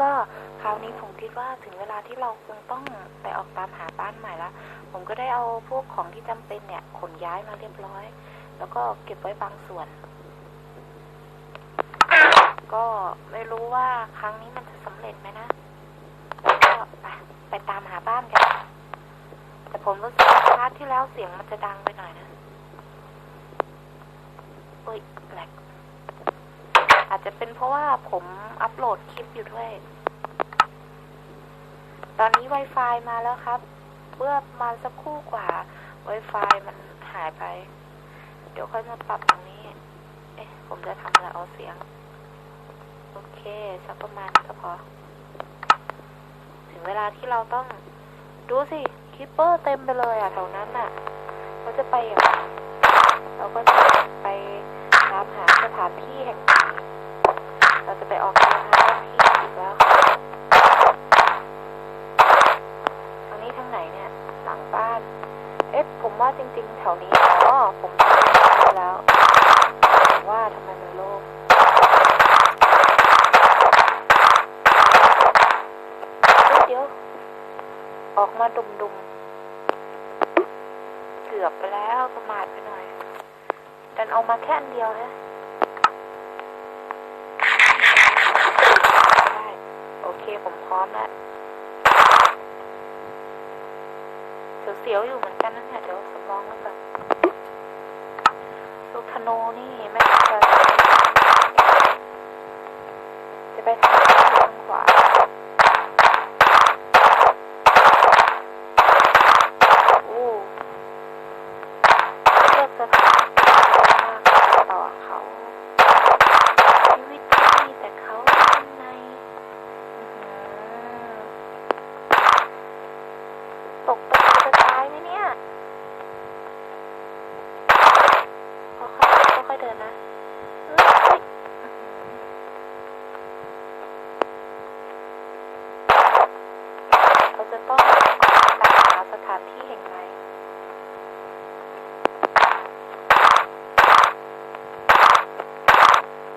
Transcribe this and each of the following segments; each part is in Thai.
ก็คราวนี้ผมคิดว่าถึงเวลาที่เราคงต้องไปออกตามหาบ้านใหม่ละผมก็ได้เอาพวกของที่จำเป็นเนี่ยขนย้ายมาเรียบร้อย แล้วก็เก็บไว้บางส่วน ก็ไม่รู้ว่าครั้งนี้มันจะสำเร็จไหมนะก็ไปไปตามหาบ้านกันแต่ผมรู้สึกว่าพาร์ทที่แล้วเสียงมันจะดังไปหน่อยนะเอ้ยแหลกอาจจะเป็นเพราะว่าผมอัปโหลดคลิปอยู่ด้วย ตอนนี้ Wi-Fi มาแล้วครับ เมื่อมาสักครู่กว่า Wi-Fi มันหายไป เดี๋ยวค่อยมาปรับตรงนี้ เอ๊ะ ผมจะทำอะไรเอาเสียง โอเค สักประมาณนี้ก็พอ ถึงเวลาที่เราต้อง ดูสิคิปเปอร์เต็มไปเลยอะแถวนั้นอะเราจะไปอย่างไรเราก็จะไปตามหาสถานที่แห่งนี้เราจะไปออกตามหาที่อีกแล้วค่ะทางนี้ทางไหนเนี่ย หลังบ้าน เอ๊ะ ผมว่า จริงๆแถวนี้อ๋อผมได้แล้วว่าทำไมมันโล่งเดี๋ยวออกมาดุมๆ เกือบไปแล้วประมาทไปหน่อยดันเอามาแค่อันเดียวนะได้โอเคผมพร้อมแล้ว เสียวๆอยู่เหมือนกันนะเนี่ยเดี๋ยวสำรองไว้ก่อนลูกธนูนี่ไม่ได้จะจะไปทางซ้ามือทางขวา โอ้เลือกสถานที่ดีมากต่อเขาชีวิตที่มีแต่เขาข้างในอื้อหือตกตะจะตายไหมเนี่ยค่อยๆค่อยๆเดินนะเฮ้ยอื้อหือเราจะต้องตามหาสถานที่แห่งใหม่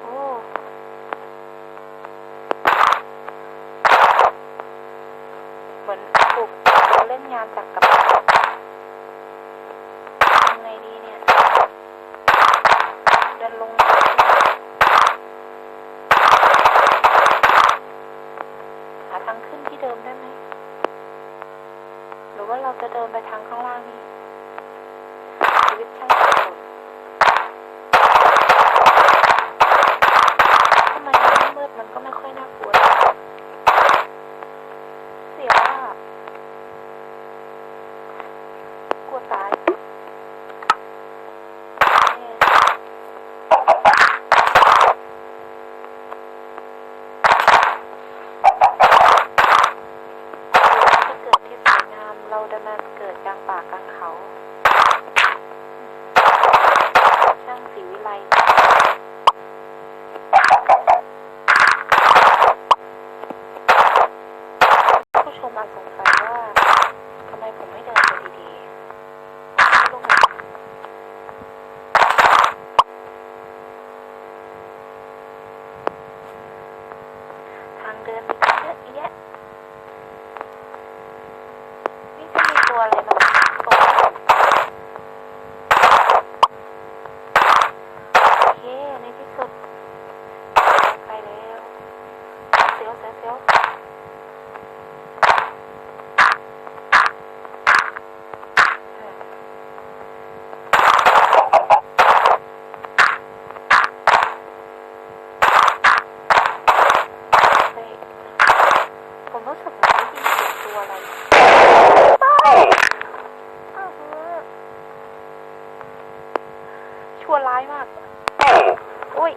โอ้ เหมือนถูกตัว เล่นยานจากกับทำไงดีเนี่ยเดินลงมาหาทางขึ้นที่เดิมได้ไหม หรือว่าเราจะเดินไปทางข้างล่างนี้ชีวิตช่างสับสนทำไมมันไม่มืดมันก็ไม่ค่อยน่ากลัวเลยเสียวอะ กลัวตายเนี่ยเราจะเกิดที่สวยงาม เราดันมาเกิดกลางป่ากลางเขา ช่างสีวิไลผู้ชมอาจสงสัยว่าทำไมผมไม่เดินไปดีๆผมไม่ลงมา ทางเดินมีเยอะแยะนี่จะมีตัวอะไรมาตรงนี้ โอเค ในที่สุดไปแล้วเสียวเสียวเสียวอืมเฮ้ยผมรู้สึกเหมือนได้ยินเสียงตัวอะไรไปอ้าวเฮ้ย ชั่วร้ายมาก อุ้ย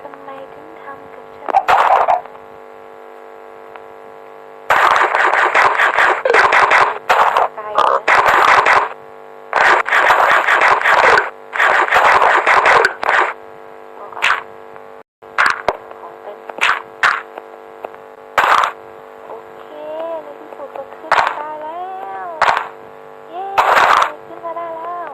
ทำไมถึงทำกับฉันตายเลยเอาก่อนของเต็มโอเค ในที่สุดก็ขึ้นมาได้แล้ว เย้ ขึ้นมาได้แล้ว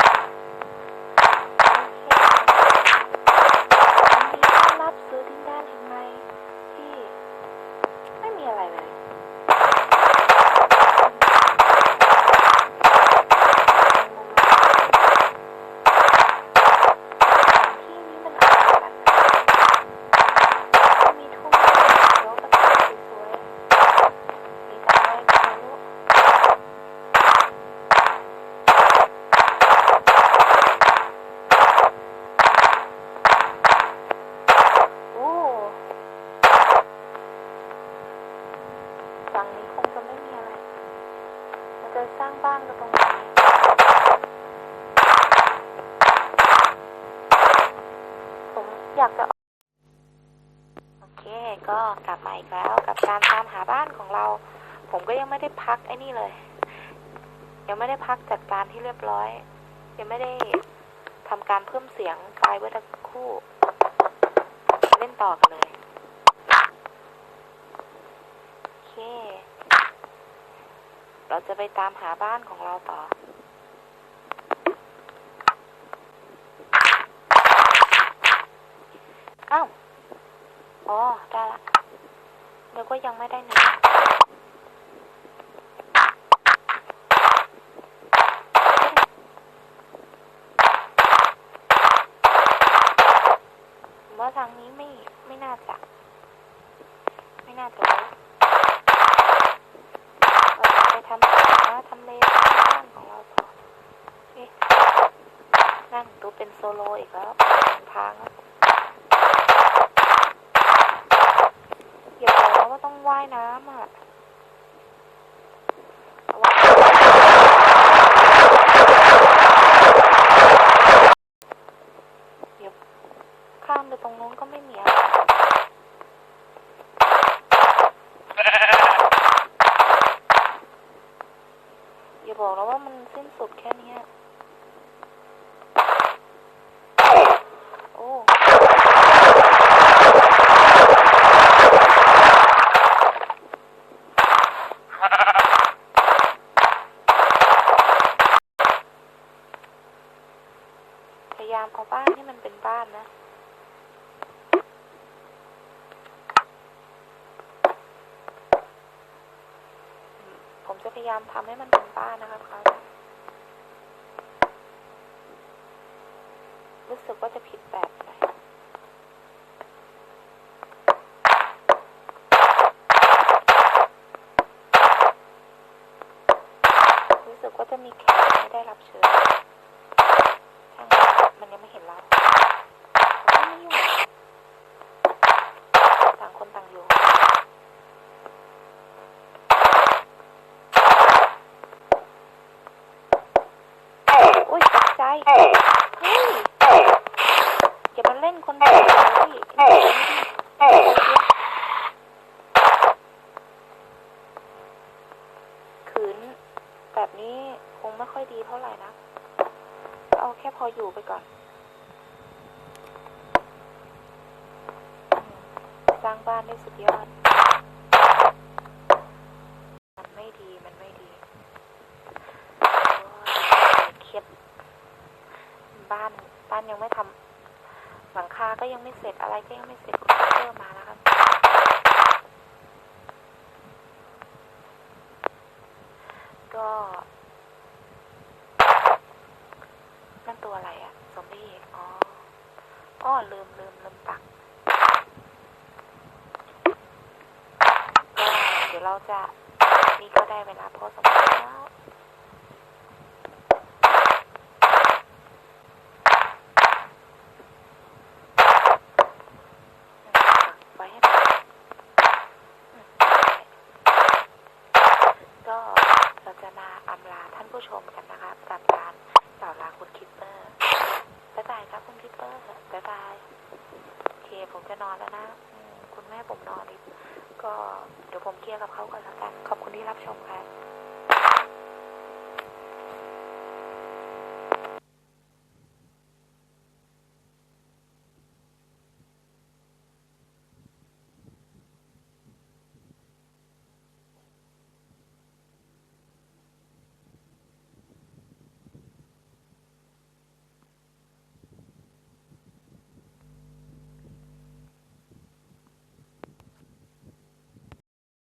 อยากจะโอเคก็กลับมาอีกแล้วกับการตามหาบ้านของเรา ผมก็ยังไม่ได้พักไอ้นี่เลย ยังไม่ได้พักจัดการที่เรียบร้อย ยังไม่ได้ทำการเพิ่มเสียงไฟไว้สักครู่ เล่นต่อกันเลยโอเค เราจะไปตามหาบ้านของเราต่อ อ้าว อ๋อ ได้ละเดี๋ยวก็ยังไม่ได้นื้อผมว่าทางนี้ไม่ไม่น่าจะ ไม่น่าจะรู้เราจะไปทำหาทำเลบ้านของเราต่อเอ๊ะนั่นตัวเป็นโซโลอีกแล้วทางแล้ว อย่าบอกนะ ว่ายน้ำอะวังเดี๋ยวข้ามไปตรงนู้นก็ไม่มีอะไรอย่าบอกนะว่ามันสิ้นสุดแค่เนี้ยโอ้ พยายามเอาบ้านให้มันเป็นบ้านนะ ผมจะ พยายามทำให้มันเป็นบ้านนะครับครารู้สึกว่าจะผิดแบบหนรู้สึกว่าจะมีแขกไม่ได้รับเชิญช่างมันมันยังไม่เห็นเราไม่ยุ่งคนต่างอยู่ อุ้ยตกใจ เฮ้ยอย่ามาเล่นคนเดียวเลยขืนแบบนี้คงไม่ค่อยดีเท่าไหร่นะเอาแค่พออยู่ไปก่อน สร้างบ้านได้สุดยอด มันไม่ดีมันไม่ดีโอ้ยเครียดบ้านบ้านยังไม่ทำหลังคาก็ยังไม่เสร็จอะไรก็ยังไม่เสร็จคุณเพิ่มมาแล้วครับก็นั่นตัวอะไรอะซอมบี้อ๋ออ้อลืมลืมลืมปักก็เดี๋ยวเราจะนี่ก็ได้เวลาพอสมควรแล้ว ไว้ให้หน่อยอืมก็เราจะมาอำลาท่านผู้ชมกันนะคะกับการกล่าวลาคุณคิปเปอร์ บ๊ายบายครับคุณคิปเปอร์ บ๊ายบาย โอเค ผมจะนอนแล้วนะคุณแม่ผมนอนดิก็เดี๋ยวผมเคลียร์กับเขาก่อนแล้วกันขอบคุณที่รับชมครับ